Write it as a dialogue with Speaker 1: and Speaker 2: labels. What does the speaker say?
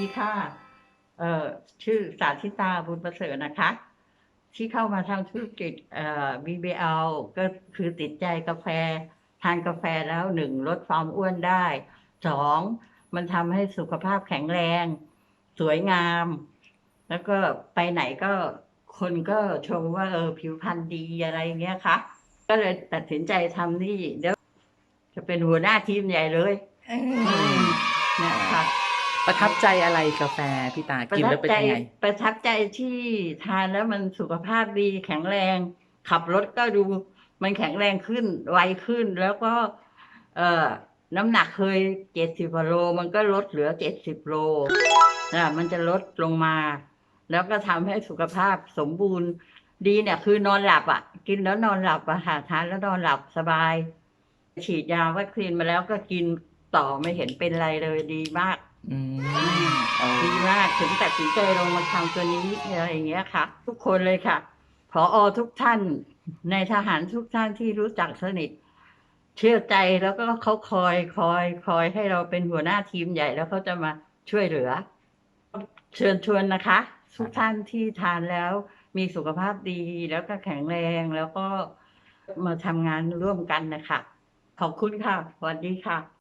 Speaker 1: ดีค่ะเอ่อชื่อสาธิตาบุญประเสริฐนะคะ ที่เข้ามาทำธุรกิจเอ่อ BBL ก็คือติดใจกาแฟ ทานกาแฟแล้วหนึ่งลดความอ้วนได้สองมันทำให้สุขภาพแข็งแรง สวยงาม แล้วก็ไปไหนก็คนก็ชมว่าเออผิวพรรณดีอะไรอย่างเงี้ยค่ะ ก็เลยตัดสินใจทำนี่เดี๋ยวจะเป็นหัวหน้าทีมใหญ่เลยเนะค่ะ
Speaker 2: ประทับใจอะไรกาแฟพี่ตา
Speaker 1: ประ
Speaker 2: กิน
Speaker 1: ทั
Speaker 2: แล้วเป็น
Speaker 1: ใจ
Speaker 2: ยังไง
Speaker 1: ประทับใจที่ทานแล้วมันสุขภาพดีแข็งแรง ขับรถก็ดูมันแข็งแรงขึ้นไวขึ้นแล้วก็ เอ่อน้ำหนักเคยเจ็ดสิบโล มันก็ลดเหลือเจ็ดสิบโลนะมันจะลดลงมา แล้วก็ทำให้สุขภาพสมบูรณ์ดีเนี่ย คือนอนหลับอะ กินแล้วนอนหลับอะค่ะทานแล้วนอนหลับสบาย ฉีดยาวัคซีนมาแล้วก็กินต่อไม่เห็นเป็นไรเลยดีมาก
Speaker 2: อืมเอา
Speaker 1: ดีมากถึงตัดสินใจลงมาทำตัวนี้อะไรอย่างเงี้ยค่ะ ทุกคนเลยค่ะพออทุกท่าน ในทหารทุกท่านที่รู้จักสนิท เชื่อใจแล้วก็เขาคอยคอย คอยให้เราเป็นหัวหน้าทีมใหญ่แล้วเขาจะมาช่วยเหลือ เชิญชวนนะคะ ทุกท่านที่ทานแล้วมีสุขภาพดีแล้วก็แข็งแรงแล้วก็มาทำงานร่วมกันนะคะ ขอบคุณค่ะสวัสดีค่ะ